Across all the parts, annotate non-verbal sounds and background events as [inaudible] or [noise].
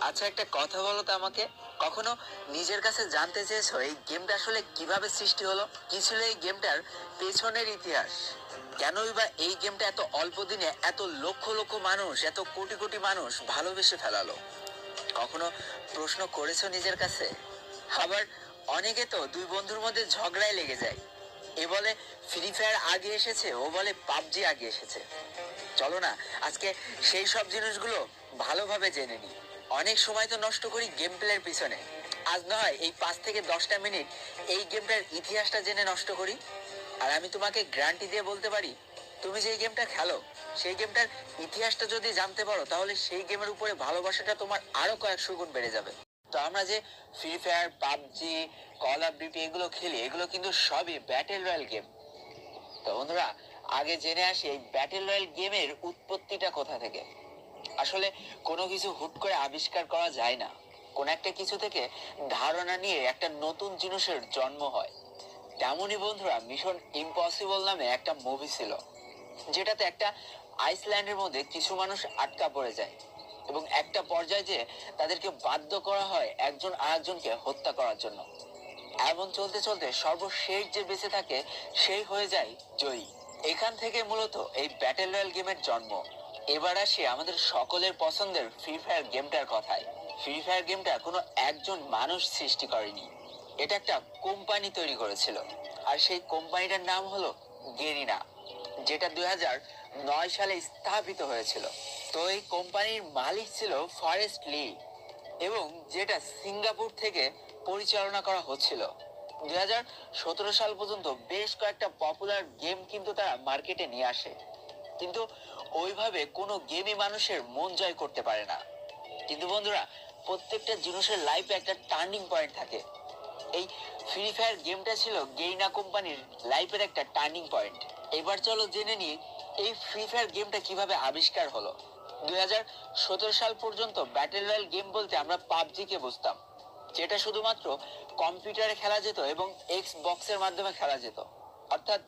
আচ্ছা একটা কথা বলো তো আমাকে। কখনো নিজের কাছে জানতে চেয়েছো এই গেমটা আসলে কীভাবে সৃষ্টি হলো? কি ছিল এই গেমটার পেছনের ইতিহাস? কেনই বা এই গেমটা এত অল্প দিনে এত লক্ষ লক্ষ মানুষ, এত কোটি কোটি মানুষ ভালোবেসে ফেলালো? কখনো প্রশ্ন করেছ নিজের কাছে? আবার অনেকে তো দুই বন্ধুর মধ্যে ঝগড়ায় লেগে যায়। এ বলে ফ্রি ফায়ার আগে এসেছে, ও বলে পাবজি আগে এসেছে। চলো না, আজকে সেই সব জিনিসগুলো ভালোভাবে জেনে নিই অনেক সময় তো নষ্ট করি গেম প্লের পিছনে। আজ নয় এই পাঁচ থেকে দশটা মিনিট এই গেমটার ইতিহাসটা জেনে নষ্ট করি। আর আমি তোমাকে গ্যারান্টি দিয়ে বলতে পারি, তুমি যে গেমটা খেলো, সেই গেমটার ইতিহাসটা যদি জানতে পারো, তাহলে সেই গেমের উপরে ভালোবাসাটা তোমার আরও কয়েকশো গুণ বেড়ে যাবে। তো আমরা যে Free Fire PUBG Call of Duty এগুলো খেলি, এগুলো কিন্তু সবই ব্যাটেল রয়্যাল গেম তো বন্ধুরা আগে জেনে আসি, এই ব্যাটেল রয়্যাল গেমের উৎপত্তিটা কোথা থেকে? আসলে কোনো কিছু হুট করে আবিষ্কার করা যায় না। কোন একটা কিছু থেকে ধারণা নিয়ে একটা নতুন জিনিসের জন্ম হয়। তেমনই বন্ধুরা মিশন ইম্পসিবল নামে একটা মুভি ছিল, যেটাতে একটা আইসল্যান্ডের মধ্যে কিছু মানুষ আটকা পড়ে যায় এবং একটা পর্যায়ে যে তাদেরকে বাধ্য করা হয় একজন আরেকজনকে হত্যা করার জন্য। এমন চলতে চলতে সর্বশেষ যে বেঁচে থাকে, সেই হয়ে যায় জয়ী। এখান থেকে মূলত এই ব্যাটেল রয়্যাল গেমের জন্ম। এবার আসি আমাদের সকলের পছন্দের ফ্রি ফায়ার গেমটার কথায়। ফ্রি ফায়ার গেমটা কোনো একজন মানুষ সৃষ্টি করেনি। এটা একটা কোম্পানি তৈরি করেছিল। আর সেই কোম্পানিটার নাম হলো গেরিনা যেটা দুই নয় সালে স্থাপিত হয়েছিল। তো এই কোম্পানির মালিক ছিল ফরেস্ট লি এবং যেটা সিঙ্গাপুর থেকে পরিচালনা করা হচ্ছিল। দুই সাল পর্যন্ত বেশ কয়েকটা পপুলার গেম কিন্তু তারা মার্কেটে নিয়ে আসে। কিন্তু ওইভাবে কোনো গেমই মানুষের মন জয় করতে পারে না। কিন্তু বন্ধুরা, প্রত্যেকটা জিনিসের লাইফে একটা টার্নিং পয়েন্ট থাকে। এই ফ্রি ফায়ার গেমটা ছিল গেইনা কোম্পানির লাইফের একটা টার্নিং পয়েন্ট এবার চলো জেনে নিই, এই ফ্রি ফায়ার গেমটা কীভাবে আবিষ্কার হলো? দুই হাজার সতেরো সাল পর্যন্ত ব্যাটেল রয়্যাল গেম বলতে আমরা পাবজিকে বুঝতাম। যেটা শুধুমাত্র কম্পিউটারে খেলা যেত এবং এক্স বক্সের মাধ্যমে খেলা যেত। অর্থাৎ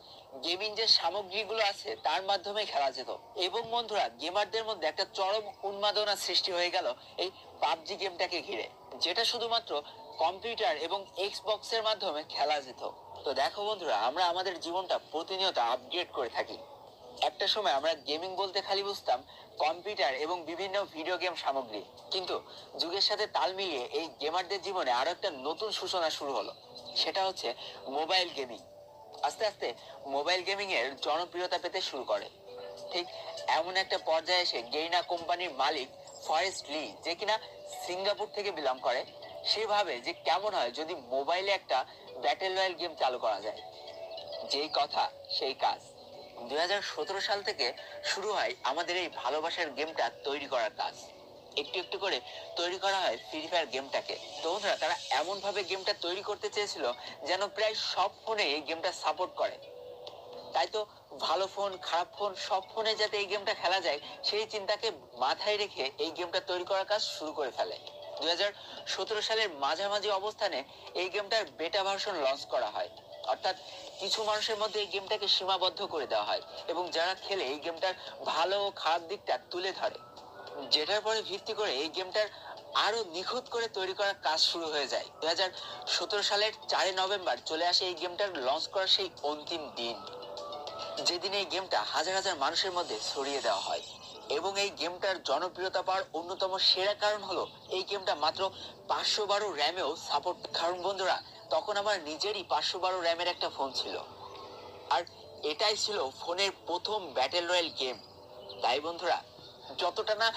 গেমিং যে সামগ্রীগুলো আছে, তার মাধ্যমে খেলা যেত। এবং বন্ধুরা গেমারদের মধ্যে একটা চরম উন্মাদনা সৃষ্টি হয়ে গেল এই পাবজি গেমটাকে ঘিরে, যেটা শুধুমাত্র কম্পিউটার এবং এক্স বক্সের মাধ্যমে খেলা যেত। তো দেখো বন্ধুরা, আমরা আমাদের জীবনটা প্রতিনিয়ত আপগ্রেড করে থাকি। একটা সময় আমরা গেমিং বলতে খালি বুঝতাম কম্পিউটার এবং বিভিন্ন ভিডিও গেম সামগ্রী। কিন্তু যুগের সাথে তাল মিলিয়ে এই গেমারদের জীবনে আরও একটা নতুন সূচনা শুরু হলো। সেটা হচ্ছে মোবাইল গেমিং আস্তে আস্তে মোবাইল গেমিং এর জনপ্রিয়তা পেতে শুরু করে। ঠিক এমন একটা পর্যায়ে এসে গেইনা কোম্পানির মালিক ফরেস্ট লি যে কিনা সিঙ্গাপুর থেকে বিলং করে সেভাবে যে কেমন হয় যদি মোবাইলে একটা ব্যাটেল রয়্যাল গেম চালু করা যায়। যেই কথা, সেই কাজ। দুই হাজার সতেরো সাল থেকে শুরু হয় আমাদের এই ভালোবাসার গেমটা তৈরি করার কাজ। একটু একটু করে তৈরি করা হয় ফ্রি ফায়ার গেমটাকে। তো বন্ধুরা, তারা এমন ভাবে গেমটা তৈরি করতে চেয়েছিল যেন প্রায় সব ফোনে এই গেমটা সাপোর্ট করে। তাই তো ভালো ফোন, খারাপ ফোন, সব ফোনে যাতে এই গেমটা খেলা যায়, সেই চিন্তাকে মাথায় রেখে এই গেমটা তৈরি করার কাজ শুরু করে ফেলে। দুই হাজার সতেরো সালের মাঝামাঝি অবস্থানে এই গেমটার বেটা ভার্সন লঞ্চ করা হয়। অর্থাৎ কিছু মানুষের মধ্যে এই গেমটাকে সীমাবদ্ধ করে দেওয়া হয় এবং যারা খেলে এই গেমটার ভালো ও খারাপ দিকটা তুলে ধরে। যেটার পরে ভিত্তি করে এই গেমটার আরও নিখুঁত করে তৈরি করার কাজ শুরু হয়ে যায়। দুই সালের চারই নভেম্বর চলে আসে এই গেমটার লঞ্চ করার সেই অন্তিম দিন, যেদিন এই গেমটা হাজার হাজার মানুষের মধ্যে ছড়িয়ে দেওয়া হয়। এবং এই গেমটার জনপ্রিয়তা পাওয়ার অন্যতম সেরা কারণ হলো এই গেমটা মাত্র পাঁচশো বারো র্যামেও সাপোর্ট কারণ বন্ধুরা তখন আমার নিজেরই পাঁচশো বারো র্যামের একটা ফোন ছিল। আর এটাই ছিল ফোনের প্রথম ব্যাটেল রয়্যাল গেম তাই বন্ধুরা, যতটা না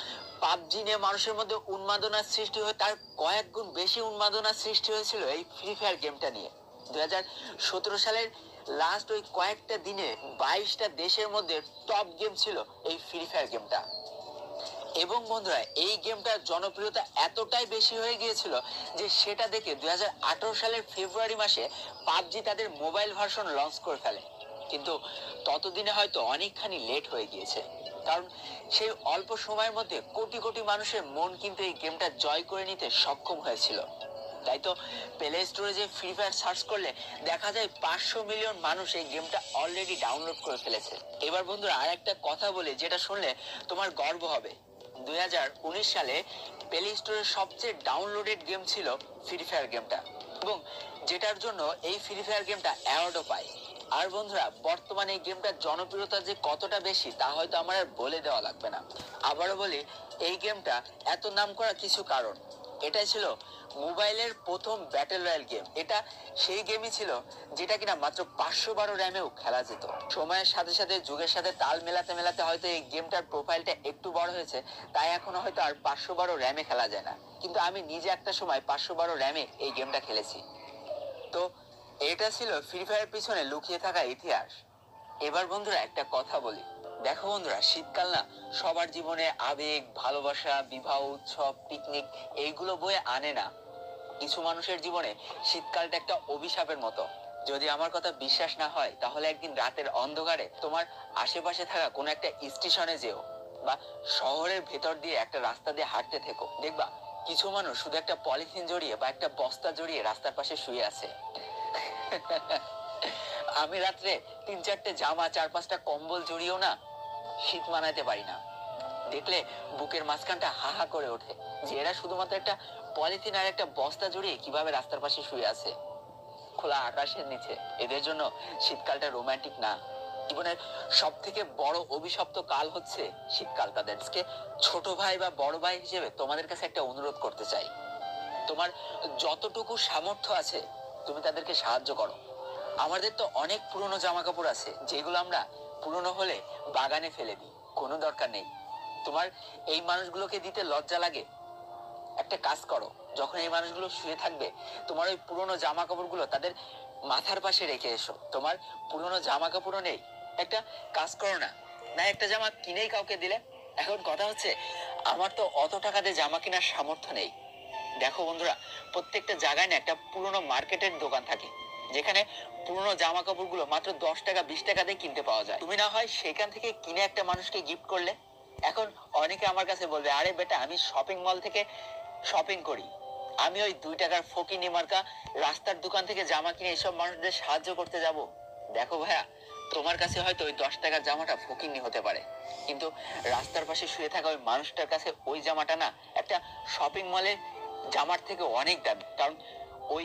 পাবজি নিয়ে মানুষের মধ্যে উন্মাদনার সৃষ্টি হয়, তার কয়েক গুণ বেশি উন্মাদনার সৃষ্টি হয়েছিল এই ফ্রি ফায়ার গেমটা নিয়ে। দু হাজার সতেরো সালের লাস্ট ওই কয়েকটা দিনে বাইশটা দেশের মধ্যে টপ গেম ছিল এই ফ্রি ফায়ার গেমটা এবং বন্ধুরা, এই গেমটার জনপ্রিয়তা এতটাই বেশি হয়ে গিয়েছিল যে সেটা দেখে দুই হাজার আঠেরো সালের ফেব্রুয়ারি মাসে পাবজি তাদের মোবাইল ভার্সন লঞ্চ করে ফেলে। কিন্তু ততদিনে হয়তো অনেকখানি লেট হয়ে গিয়েছে। কারণ সেই অল্প সময়ের মধ্যে কোটি কোটি মানুষের মন কিন্তু এই গেমটা জয় করে নিতে সক্ষম হয়েছিল। তাই তো প্লে স্টোরে যে ফ্রি ফায়ার সার্চ করলে দেখা যায় পাঁচশো মিলিয়ন মানুষ এই গেমটা অলরেডি ডাউনলোড করে ফেলেছে। এবার বন্ধুরা আর একটা কথা বলে, যেটা শুনলে তোমার গর্ব হবে। দুই সালে প্লে স্টোরের সবচেয়ে ডাউনলোডেড গেম ছিল ফ্রি ফায়ার গেমটা এবং যেটার জন্য এই ফ্রি ফায়ার গেমটা অ্যাওয়ার্ডও পায়। আর বন্ধুরা, বর্তমানে এই গেমটার জনপ্রিয়তা যে কতটা বেশি, তা হয়তো আমার আর বলে দেওয়া লাগবে না। আবারও বলি, এই গেমটা এত নাম করা কিছু কারণ। এটাই ছিল মোবাইলের প্রথম ব্যাটেল রয়্যাল গেম এটা সেই গেমই ছিল যেটা কিনা মাত্র পাঁচশো বারো র্যামেও খেলা যেত। সময়ের সাথে সাথে, যুগের সাথে তাল মেলাতে মেলাতে হয়তো এই গেমটার প্রোফাইলটা একটু বড় হয়েছে, তাই এখনও হয়তো আর পাঁচশো বারো র্যামে খেলা যায় না। কিন্তু আমি নিজে একটা সময় পাঁচশো বারো র্যামে এই গেমটা খেলেছি। তো এটা ছিল ফ্রি ফায়ার পিছনে লুকিয়ে থাকা ইতিহাস। এবার বন্ধুরা একটা কথা বলি। দেখো বন্ধুরা, শীতকাল না, সবার জীবনে আবেগ, ভালোবাসা, বিবাহ, উৎসব পিকনিক এইগুলো বয়ে আনে না। কিছু মানুষের জীবনে শীতকালটা একটা অভিশাপের মতো। যদি আমার কথা বিশ্বাস না হয়, তাহলে একদিন রাতের অন্ধকারে তোমার আশেপাশে থাকা কোনো একটা স্টেশনে যেও বা শহরের ভেতর দিয়ে একটা রাস্তা দিয়ে হাঁটতে থেকো। দেখবা, কিছু মানুষ শুধু একটা পলিথিন জড়িয়ে বা একটা বস্তা জড়িয়ে রাস্তার পাশে শুয়ে আছে। [laughs] আমি রাত্রে তিন চারটে জামা চার পাঁচটা কম্বল জড়িয়েও না শীত মানাতে পারি না। দেখলে বুকের মাঝখানটা হা হা করে ওঠে। যে এরা শুধুমাত্র একটা পলিথিন আর একটা বস্তা জড়িয়ে কীভাবে রাস্তার পাশে শুয়ে আছে। খোলা আকাশের নিচে। এদের জন্য শীতকালটা রোমান্টিক না। জীবনের সব থেকে বড় অভিশপ্ত কাল হচ্ছে শীতকাল। তাদেরকে ছোট ভাই বা বড় ভাই হিসেবে তোমাদের কাছে একটা অনুরোধ করতে চাই। তোমার যতটুকু সামর্থ্য আছে, তুমি তাদেরকে সাহায্য করো। আমাদের তো অনেক পুরনো জামা কাপড় আছে, যেগুলো আমরা পুরনো হলে বাগানে ফেলে দিই, কোনো দরকার নেই। তোমার এই মানুষগুলোকে দিতে লজ্জা লাগে? একটা কাজ করো, যখন এই মানুষগুলো শুয়ে থাকবে, তোমার ওই পুরনো জামা কাপড়গুলো তাদের মাথার পাশে রেখে এসো। তোমার পুরনো জামা কাপড়ও নেই। একটা কাজ করো না। না একটা জামা কিনেই কাউকে দিলে? এখন কথা হচ্ছে, আমার তো অত টাকা দিয়ে জামা কেনার সামর্থ্য নেই। দেখো বন্ধুরা, প্রত্যেকটা জায়গায় না একটা পুরনো মার্কেটের দোকান থাকে, যেখানে পুরনো জামা কাপড়গুলো মাত্র দশ টাকা, বিশ টাকা দিয়ে কিনতে পাওয়া যায়। তুমি না হয় সেখান থেকে কিনে একটা মানুষকে গিফট করলে? এখন অনেকে আমার কাছে বলবে, আরে বেটা, আমি শপিং মল থেকে শপিং করি। আমি ওই দুই টাকার ফকিনি মার্কা রাস্তার দোকান থেকে জামা কিনে এসব মানুষদের সাহায্য করতে যাব। দেখো ভাইয়া, তোমার কাছে হয়তো ওই দশ টাকার জামাটা ফকিনি হতে পারে। কিন্তু রাস্তার পাশে শুয়ে থাকা ওই মানুষটার কাছে ওই জামাটা না, একটা শপিং মলের জামার থেকে অনেক দামি। কারণ ওই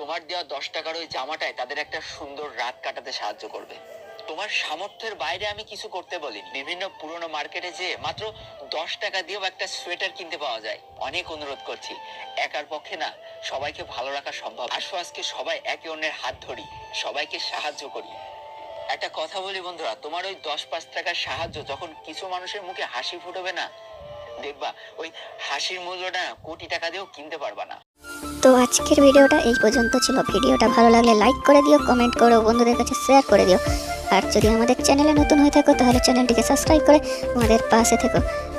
তোমার দেওয়া দশ টাকার ওই জামাটায় তাদের একটা সুন্দর রাত কাটাতে সাহায্য করবে। তোমার সামর্থ্যের বাইরে আমি কিছু করতে বলি বিভিন্ন পুরনো মার্কেটে যেয়ে মাত্র দশ টাকা দিয়েও একটা সোয়েটার কিনতে পাওয়া যায়। অনেক অনুরোধ করছি। একার পক্ষে না, সবাইকে ভালো রাখা সম্ভব। আসো আজকে সবাই একে অন্যের হাত ধরি। সবাইকে সাহায্য করি। একটা কথা বলি বন্ধুরা, তোমার ওই দশ পাঁচ টাকার সাহায্য যখন কিছু মানুষের মুখে হাসি ফুটবে না, দেখবা ওই হাসির মূল্যটা কোটি টাকা দিয়েও কিনতে পারবা না। তো আজকের ভিডিওটা এই পর্যন্ত ছিল। ভিডিওটা ভালো লাগলে লাইক করে দিও কমেন্ট করো, বন্ধুদের কাছে শেয়ার করে দিও। আর যদি আমাদের চ্যানেলে নতুন হয়ে থাকো, তাহলে চ্যানেলটিকে সাবস্ক্রাইব করে আমাদের পাশে থেকো।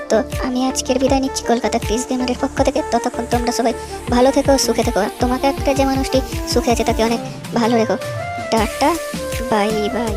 তো আমি আজকের বিদায় নিচ্ছি কলকাতা ক্রিস গেমারের পক্ষ থেকে। ততক্ষণ তোমরা সবাই ভালো থেকো, সুখে থেকো। আর তোমাকে একটা যে মানুষটি সুখে আছে, তাকে অনেক ভালো রেখো। Tata bye bye